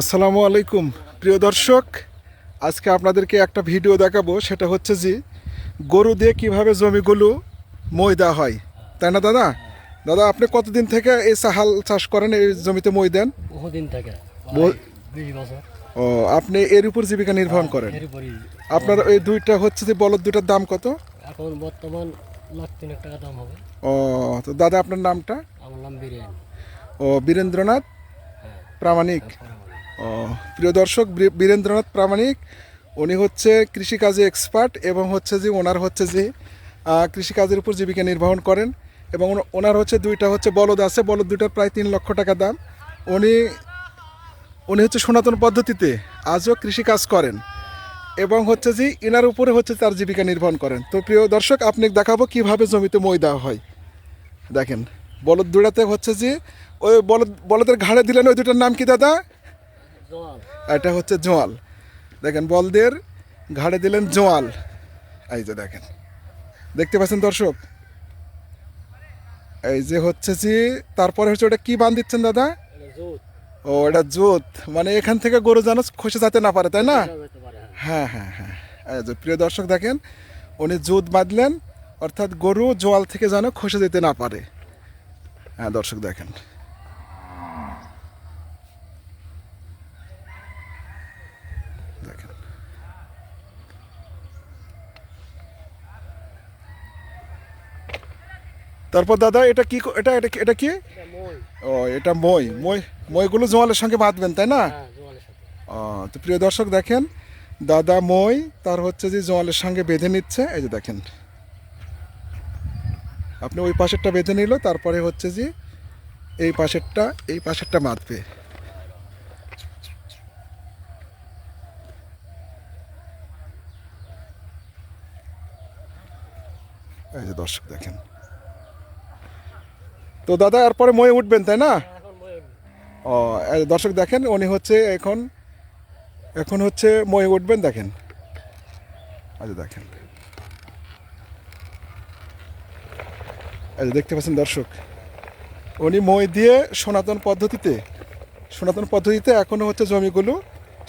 আসসালামু আলাইকুম। প্রিয় দর্শক আজকে আপনাদেরকে একটা ভিডিও দেখাবো। সেটা হচ্ছে যে গরু দিয়ে কীভাবে জমিগুলো মই দেওয়া হয়। তাই না দাদা? দাদা আপনি কতদিন থেকে এই হাল চাষ করেন এই জমিতে মই দেন? বহুদিন থেকে ও আপনি এর উপর জীবিকা নির্বাহ করেন। আপনার এই দুইটা হচ্ছে যে বলদ দুইটার দাম কত? এখন বর্তমান লাখ তিনেক টাকা দাম হবে। ও তো দাদা আপনার নামটা? আমার নাম বিরিয়ানি ও বীরেন্দ্রনাথ হ্যাঁ। প্রামাণিক। পরামানিক। ও, প্রিয় দর্শক বীরেন্দ্রনাথ প্রামাণিক, উনি হচ্ছে কৃষিকাজে এক্সপার্ট এবং হচ্ছে যে ওনার হচ্ছে যে কৃষিকাজের উপর জীবিকা নির্বাহন করেন এবং ওনার হচ্ছে দুইটা হচ্ছে বলদ আছে, বলদ দুইটার প্রায় তিন লক্ষ টাকা দাম। উনি উনি হচ্ছে সনাতন পদ্ধতিতে আজও কৃষিকাজ করেন এবং হচ্ছে যে ইনার উপরে হচ্ছে তার জীবিকা নির্বাহ করেন। তো প্রিয় দর্শক আপনি দেখাবো কীভাবে জমিতে মই দেওয়া হয়। দেখেন, বলদ দুটাতে হচ্ছে যে, ওই বলদ বলদের ঘাড়ে দিলেন ওই দুটার নাম কি দাদা? এটা হচ্ছে জোয়াল। দেখেন বলদের ঘাড়ে দিলেন জোয়াল। এই যে দেখেন দেখতে পাচ্ছেন দর্শক? এই যে হচ্ছে যে তারপরে হচ্ছে ওটা কি বান দিচ্ছেন দাদা? ও এটা জোত। মানে এখান থেকে গরু যেন খসে যেতে না পারে তাই না? হ্যাঁ। হ্যাঁ হ্যাঁ হ্যাঁ। এই যে প্রিয় দর্শক দেখেন উনি জুত বাঁধলেন অর্থাৎ গরু জোয়াল থেকে যেন খসে যেতে না পারে। হ্যাঁ দর্শক দেখেন। তারপর দাদা এটা কি এটা এটা কি- এটা কি? ও এটা মই। মই মইগুলো জোয়ালের সঙ্গে বাঁধবেন তাই না? হ্যাঁ ও, তো প্রিয় দর্শক দেখেন দাদা মই তার হচ্ছে যে জোয়ালের সঙ্গে বেঁধে নিচ্ছে। এই যে দেখেন। আপনি ওই পাশেরটা বেঁধে নিল তারপরে হচ্ছে যে এই পাশেরটা এই পাশেরটা বাঁধবে। এই যে দর্শক দেখেন। তো দাদা এরপরে মই উঠবেন তাই না? ও দর্শক দেখেন উনি হচ্ছে এখন এখন হচ্ছে মই উঠবেন দেখেন। আচ্ছা দেখেন। আচ্ছা দেখতে পাচ্ছেন দর্শক উনি মই দিয়ে সনাতন পদ্ধতিতে সনাতন পদ্ধতিতে এখনও হচ্ছে জমিগুলো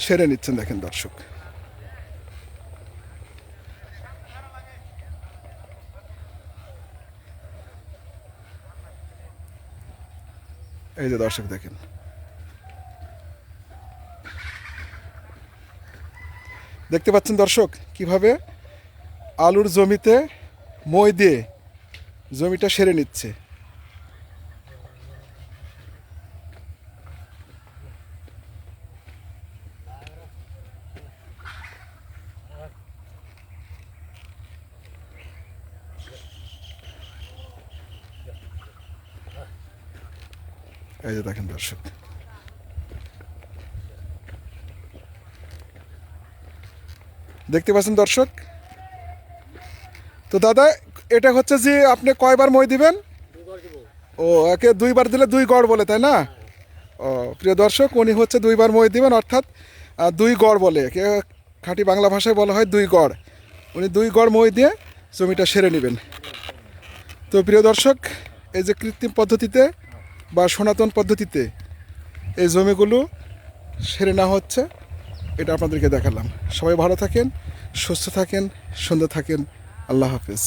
সেরে নিচ্ছেন দেখেন দর্শক। এই যে দর্শক দেখেন। দেখতে পাচ্ছেন দর্শক, কীভাবে আলুর জমিতে মই দিয়ে জমিটা সেরে নিচ্ছে। এই যে দেখেন দর্শক। দেখতে পাচ্ছেন দর্শক? তো দাদা, এটা হচ্ছে যে আপনি কয়বার মই দিবেন? ও, একে দুইবার দিলে দুই গড় বলে, তাই না? ও, প্রিয় দর্শক, উনি হচ্ছে দুইবার মই দিবেন, অর্থাৎ দুই গড় বলে খাঁটি বাংলা ভাষায় বলা হয় দুই গড়। উনি দুই গড় মই দিয়ে জমিটা সেরে নেবেন। তো প্রিয় দর্শক, এই যে কৃত্রিম পদ্ধতিতে বা সনাতন পদ্ধতিতে এই জমিগুলো সেরে না হচ্ছে, এটা আপনাদেরকে দেখালাম। সবাই ভালো থাকেন, সুস্থ থাকেন, সুন্দর থাকেন। আল্লাহ হাফেজ।